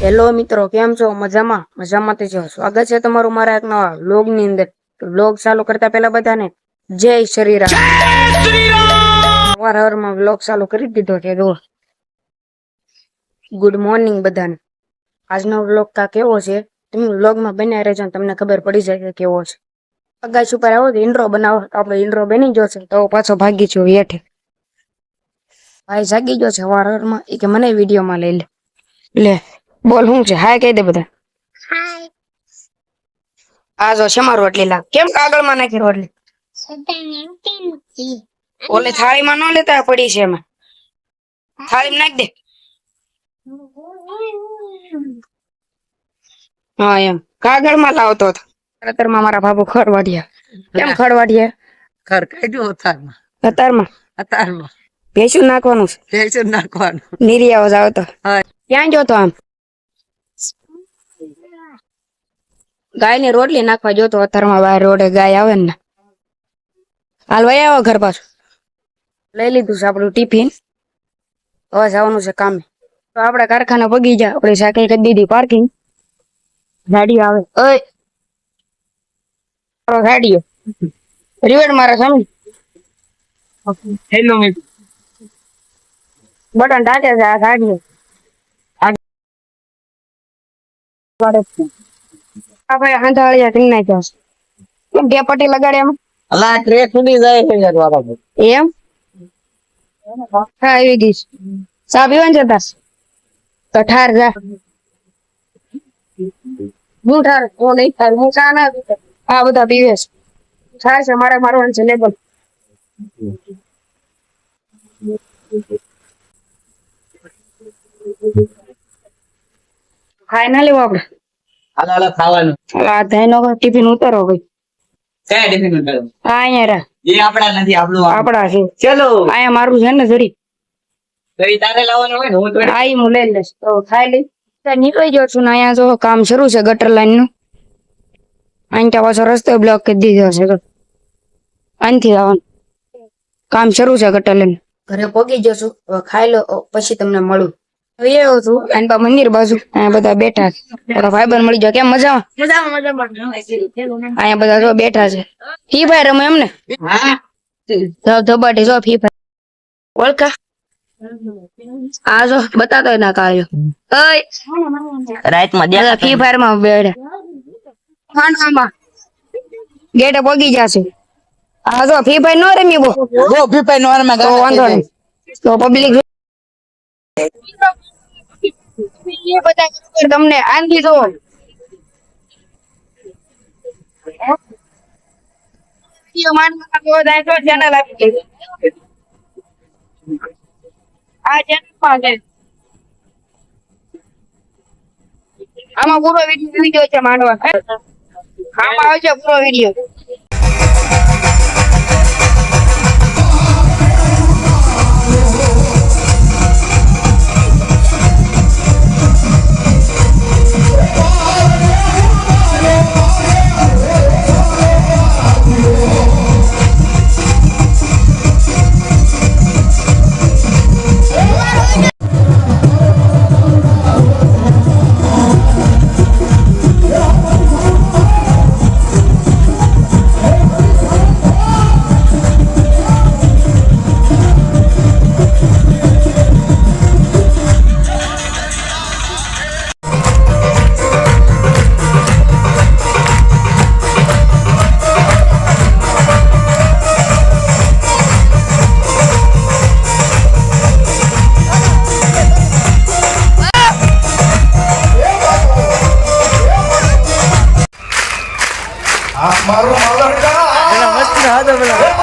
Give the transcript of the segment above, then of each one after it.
Hello મિત્રો કેમ છો? મજામાં? મજામાં તે છો. સ્વાગત છે તમારું મારા એક નવા વ્લોગની અંદર લોગ ચાલુ કરતા પહેલા બધાને જય શ્રી રામ. સવારમાં વ્લોગ ચાલુ કરી દીધો છે જો ગુડ મોર્નિંગ બધાને. આજનો વ્લોગ કા કેવો છે? તમે વ્લોગમાં બન્યા રહેજો તમને ખબર પડી જાય કે કેવો છે. અગાશ ઉપર આવો તો ઇન્ટ્રો બનાવો. તો આપણે ઇન્ડ્રો બની ગયો છે. તો પાછો ભાગી છું હેઠે. ભાઈ જાગી ગયો છે વારમાં એ કે મને વિડીયોમાં લઈ લે. લે. બોલ શું છે? હાય કહી દે બધા. આ જો શેમાં રોટલી લાગ કેમ કાગળમાં નાખી રોટલી? ઓલે થાળીમાં ન લેતા પડી છે એમાં. થાળીમાં નાખ દે. હા એમ. કાગળમાં લાવતો હતો. અત્યારમાં મારા બાબુ ખરવાડિયા કેમ ખરવાડિયા ખર કાઢ્યું અતારમાં અતારમાં અતારમાં ભેસું નાખવાનું છે. ભેજું નાખવાનું. નિરિયાઓ જાવ તો હા. ક્યાં જોતો આમ? ગાયની રોટલી નાખવા જોતો અત્યારમાં બહાર રોડે ગાય આવે ને. હાલ વહી આવો ઘર પાછું. લઈ લીધું છે આપણું ટિફિન. હવે જવાનું છે કામે. તો આપણે કારખાને પગી જા આપણે સાયકલ કરી દીધી પાર્કિંગ. ગાડી આવે. ઓય. ગાડીઓ. રિવેટ મારે સમજ હેલો મિત્ર બટન ટાટે છે આ ગાડીઓ. આપણે હાંધાળિયા કરી નાખ્યા કેમ બે પટ્ટી લગાડે એમ? અલા ટ્રેક સુધી જાય છે યાર વાળા એમ? હા આવી ગઈશ ચા પીવાની છે તાર? તો ઠાર જા. હું ઠાર? હું નહીં ઠાર. હું ચા ના આ બધા પીવે છે. ઠાર છે મારે મારવાનું છે લેબલ. ખાઈ ના લેવો આપણે? હાલો હાલો ખાવાનું. આ ધેનો ટિફિન ઉતારો ભાઈ કયા ટિફિન ઉતારો આ અહીંયા રા એ આપડા નથી આપણું આપડા છે. ચલો. અહીંયા મારું છે ને જરી. તો તારે લાવવાનું હોય ને હું તો આઈ હું લઈ લઈશ. તો ખાઈ લઈ. નીકળી ગયો છું ને અહીંયા જો કામ શરૂ છે ગટર લાઈનનું. અહીં ત્યાં પાછો રસ્તો બ્લોક કરી દીધો છે. અહીંથી આવવાનું કામ શરૂ છે ગટર લાઈન ઘરે પગી જશું હવે ખાઈ લો પછી તમને મળું. હવે આવ્યો છું મંદિર બાજુ. અહીંયા બધા બેઠા છે. ભાઈબંધ મળી જાય કેમ મજામાં? અહીંયા બધા જો બેઠા છે. ફી ભાઈ રમે એમ ને? ધબાટી જો ફી ભાઈ ઓળખા? આ જો બતાતો ના કાયો રાતમાં બધા ફ્રી ફાયરમાં બેઠા ગેટે પગી જશે આ જો ફ્રી ફાયર નો રમી બો બહુ નો નોરમાં તો વાંધો નહીં. તો પબ્લિક બધા ખબર તમને? આંધી તો ચેનલ આપી દે. આ ચેનલમાં આમાં પૂરો વીડિયો છે માંડવા. આમાં આવશે પૂરો વીડિયો મારું માલણ કા પેલા મસ્ત હાથ પેલા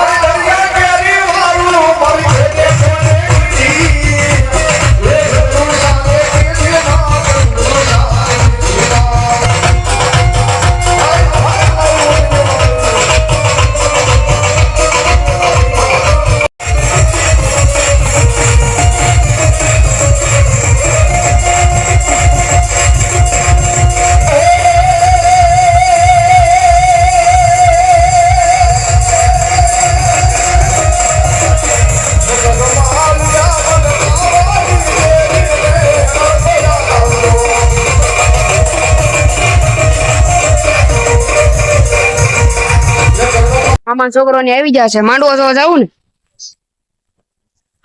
મામા છોકરો ને આવી જશે માંડવો જોવા જવું ને?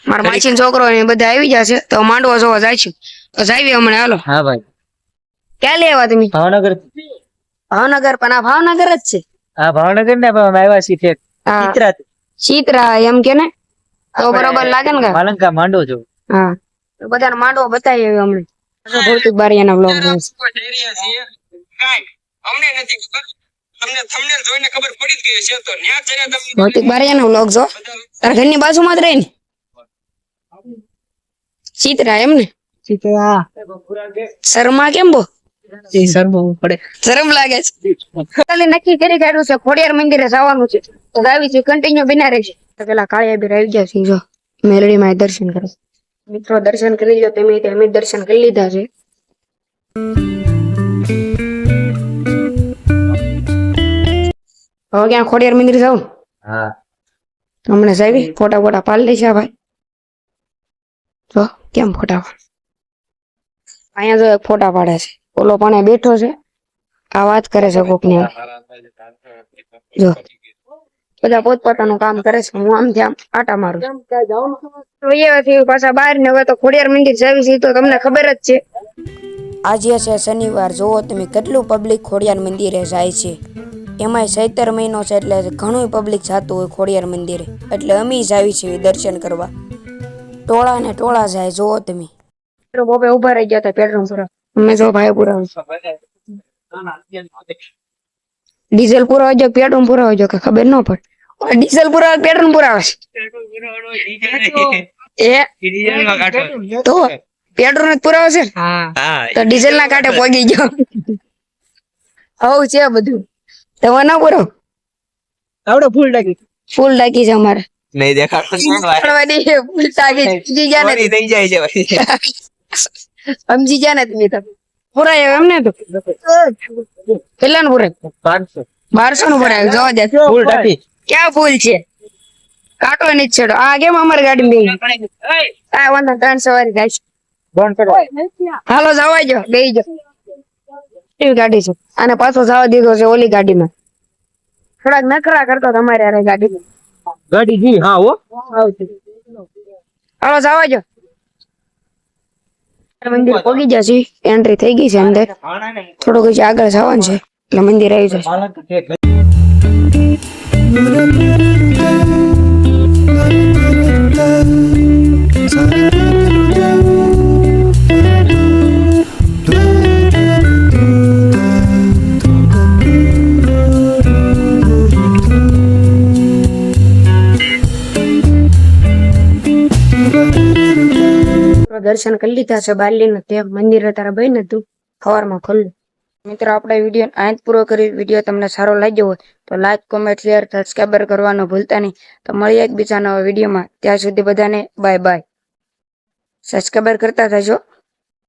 મારા માસી છોકરો ને બધા આવી જશે તો માંડવો જોવા જાય છે તો જાવી હમણાં હાલો. હા ભાઈ. ક્યાં લેવા તમે? ભાવનગર. ભાવનગર પણ આ ભાવનગર જ છે. હા ભાવનગર ને પણ આવ્યા છીએ ચિત્રા. ચિત્રા એમ કે ને? તો બરોબર લાગે ને માલંકા માંડો જો. હા. તો બધાને માંડવો બતાવી આવ્યો હમણાં. ભૌતિક બારિયાના બ્લોગ. અમને નથી ખબર. તમને થંબનેલ જોઈને ખબર પડી જ ગઈ છે તો ન્યા જઈને તમને ભૌતિક બારિયાનો બ્લોગ જો. તારા ઘરની બાજુમાં જ રહે ને. શીતરા એમ ને? શર્મા કેમ બો? શરમ લાગે છે. નક્કી કરી કાઢ્યું છે ખોડિયાર મંદિરે જવાનું છે. તો ગાવી છે કન્ટિન્યુ બિના રહેશે. તો પેલા કાળિયા બી આવી ગયા છે જો. મેલડીમાં દર્શન કરે. મિત્રો દર્શન કરી લો તમે અમે દર્શન કરી લીધા છે. હવે ક્યાં ખોડિયાર મંદિર જાવ હા. હમણાં જાવી ફોટા ફોટા પાડી લેશે ભાઈ. જો કેમ ફોટા પાડે? અહીંયા જો એક ફોટા પાડે છે. ઓલો પણ બેઠો છે. આ વાત કરે છે કોકની હારે. જો. બધા પોતપોતાનું કામ કરે છે. હું આમ ત્યાં આટા મારું તો પાછા બહાર ને હવે તો ખોડિયાર મંદિર જાવી છે તો તમને ખબર જ છે. આજે છે શનિવાર. જોવો તમે કેટલું પબ્લિક ખોડિયાર મંદિરે જાય છે. એમાંય સૈતર મહિનો છે એટલે ઘણું પબ્લિક જતું હોય ખોડિયાર મંદિરે. એટલે અમે જાવી છીએ દર્શન કરવા. ટોળા ને ટોળા જાય જોવો તમે. બોપે ઊભા રહી ગયા હતા પેટ્રોલ પૂરા અમે જો ભાઈ પૂરા ડીઝલ પૂરા જો પેટ્રોલ પૂરા જો કે ખબર ન પડે. ડીઝલ પૂરા પેટ્રોલ પુરાવે? આવે એ તો પેટ્રોલ જ પુરાવે છે તો ડીઝલ ના કાંઠે પોગી ગયો. હવ છે બધું. તમે ના પુરાવ આવડે ફૂલ ટાકી ફૂલ ટાકી છે અમારે. નહીં દેખાડતો ફૂલ ટાકી જી જાને થઈ જાય છે સમજી જાને તમે તો પુરાય એમ ને તો. કેટલા નું પુરાય બારસો. બારસો નું પુરાય જોવા દે. ફૂલ ટાંકી ક્યાં ફૂલ છે? કાટો નહીં છેડો. આ કેમ અમારી ગાડી બે? આ વાંધો ત્રણસો વાળી થાય હાલો જવાય જો બે જો એવી ગાડી છે. અને પાછો જવા દીધો છે ઓલી ગાડીમાં. થોડાક નખરા કરતો તમારે અરે ગાડીમાં. ગાડી જી હા હો. હાલો જવા જો મંદિર પોગી જશે એન્ટ્રી થઈ ગઈ છે અંદર. થોડુંક હજી આગળ જવાનું છે. એટલે મંદિર આવી જશે. દર્શન કરી લીધા છે બાલીને તે મંદિર તારા ભાઈ નતું સવારમાં ખુલ્લું. મિત્રો, આપણે વીડિયો આજ પૂરો કરી, વીડિયો તમને સારો લાગ્યો હોય તો લાઈક કોમેન્ટ શેર સબસ્ક્રાઈબર કરવાનું ભૂલતા નહીં. તો મળીએ એક બીજા નવા વિડીયોમાં. ત્યાં સુધી બધાને બાય બાય સબસ્ક્રાઈબર કરતા થજો